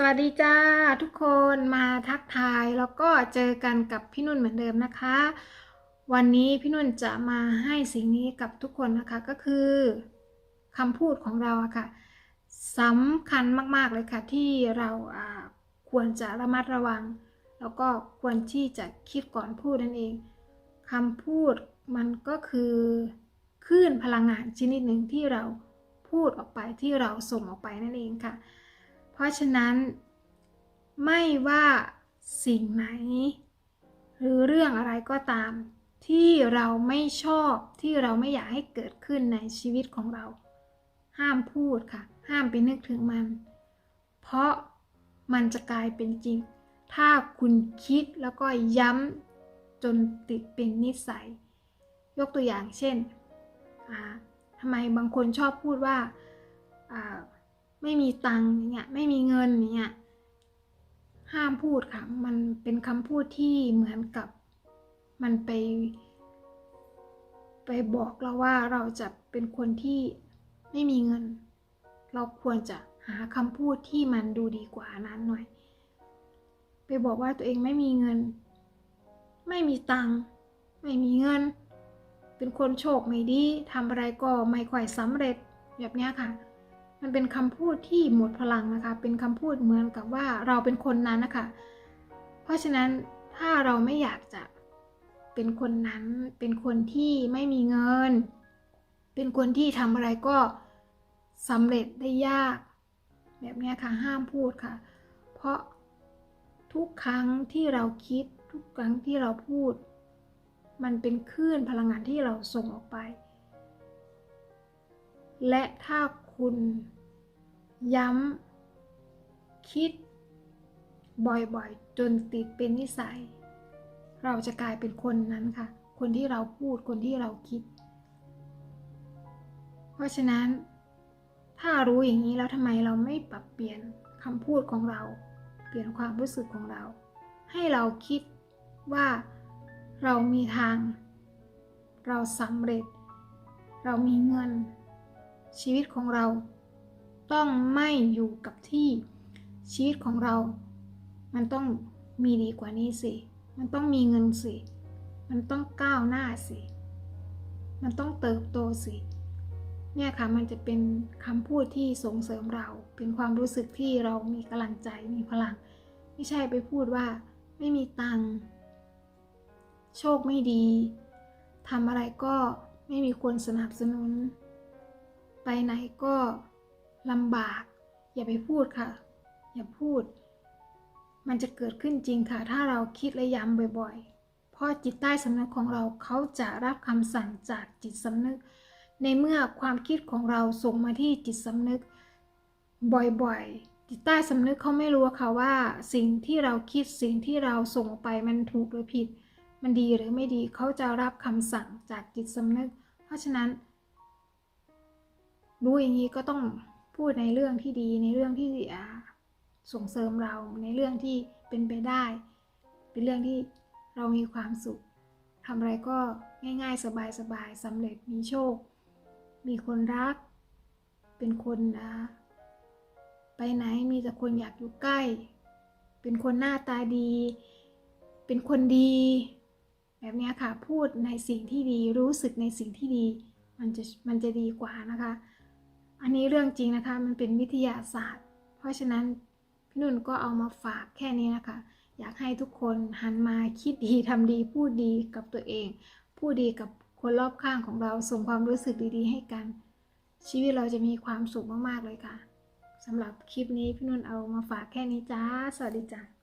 สวัสดีจ้าทุกคนมาทักทายแล้วก็เจอกันกับพี่นุ่นเหมือนเดิมนะคะ วันนี้พี่นุ่นจะมาให้สิ่งนี้กับทุกคนนะคะก็คือคำพูดของเราอะค่ะสำคัญมากๆเลยค่ะที่เราอ่าควรจะระมัดระวัง แล้วก็ควรที่จะคิดก่อนพูดนั่นเองคำพูดมันก็คือคลื่นพลังงานชนิดหนึ่งที่เราพูดออกไปที่เราส่งออกไปนั่นเองค่ะ เพราะฉะนั้น ไม่ว่าสิ่งไหน หรือเรื่องอะไรก็ตาม ที่เราไม่ชอบที่เราไม่อยากให้เกิดขึ้นในชีวิตของเรา ห้ามพูดค่ะ ห้ามไปนึกถึงมัน เพราะมันจะกลายเป็นจริง ถ้าคุณคิดแล้วก็ย้ำจนติดเป็นนิสัย ยกตัวอย่างเช่นทำไมบางคนชอบพูดว่าอ่า ไม่มีตังค์อย่างเงี้ยไม่มีเงินอย่างเงี้ยห้ามพูดค่ะ มันเป็นคำพูดที่เหมือนกับมันไป ไปบอกเราว่าเราจะเป็นคนที่ไม่มีเงิน เราควรจะหาคำพูดที่มันดูดีกว่านั้นหน่อย ไปบอกว่าตัวเองไม่มีเงิน ไม่มีตังค์ไม่มีเงิน เป็นคนโชคไม่ดีทำอะไรก็ไม่ค่อยสำเร็จแบบนี้ค่ะ มันเป็นคำพูดที่หมดพลังนะคะ เป็นคำพูดเหมือนกับว่าเราเป็นคนนั้นนะคะ เพราะฉะนั้นถ้าเราไม่อยากจะเป็นคนนั้น เป็นคนที่ไม่มีเงิน เป็นคนที่ทำอะไรก็สำเร็จได้ยาก แบบนี้ค่ะห้ามพูดค่ะ เพราะทุกครั้งที่เราคิดทุกครั้งที่เราพูด มันเป็นคลื่นพลังงานที่เราส่งออกไป และถ้า คุณ ย้ำ คิด บ่อยๆ จนติดเป็นนิสัย เราจะกลายเป็นคนนั้นค่ะ คนที่เราพูดคนที่เราคิด เพราะฉะนั้น ถ้ารู้อย่างนี้แล้วทำไมเราไม่ปรับเปลี่ยนคำพูดของเรา เปลี่ยนความรู้สึกของเรา ให้เราคิดว่าเรามีทาง เราสำเร็จ เรามีเงิน ชีวิตของเรา ต้องไม่อยู่กับที่ชีวิตของเรา มันต้องมีดีกว่านี้สิ มันต้องมีเงินสิ มันต้องก้าวหน้าสิ มันต้องเติบโตสิ เนี่ยค่ะมันจะเป็นคำพูดที่ส่งเสริมเรา เป็นความรู้สึกที่เรามีกำลังใจมีพลัง ไม่ใช่ไปพูดว่าไม่มีตังค์โชคไม่ดีทำอะไรก็ไม่มีคนสนับสนุน ไปไหนก็ลำบาก อย่าไปพูดค่ะ อย่าพูด มันจะเกิดขึ้นจริงค่ะ ถ้าเราคิดและย้ำบ่อยๆ เพราะจิตใต้สำนึกของเราเขาจะรับคำสั่งจากจิตสำนึก ในเมื่อความคิดของเราส่งมาที่จิตสำนึก บ่อยๆ จิตใต้สำนึกเขาไม่รู้ค่ะว่า สิ่งที่เราคิดสิ่งที่เราส่งไปมันถูกหรือผิด มันดีหรือไม่ดีเขาจะรับคำสั่งจากจิตสำนึก เพราะฉะนั้น รู้อย่างนี้ก็ต้องพูดในเรื่องที่ดีในเรื่องที่ส่งเสริมเราในเรื่องที่เป็นไปได้ เป็นเรื่องที่เรามีความสุขทำอะไรก็ง่าย ๆ สบายๆสำเร็จมีโชค มีคนรัก เป็นคนนะไปไหนมีแต่คนอยากอยู่ใกล้ เป็นคนหน้าตาดี เป็นคนดี แบบนี้ค่ะพูดในสิ่งที่ดีรู้สึกในสิ่งที่ดี มันจะมันจะดีกว่านะคะ อันนี้เรื่องจริงนะคะ มันเป็นวิทยาศาสตร์ เพราะฉะนั้นพี่นุ่นก็เอามาฝากแค่นี้นะคะ อยากให้ทุกคนหันมาคิดดีทำดีพูดดีกับตัวเอง พูดดีกับคนรอบข้างของเรา ส่งความรู้สึกดีๆ ให้กัน ชีวิตเราจะมีความสุขมากๆเลยค่ะสำหรับคลิปนี้พี่นุ่นเอามาฝากแค่นี้จ้า สวัสดีจ้า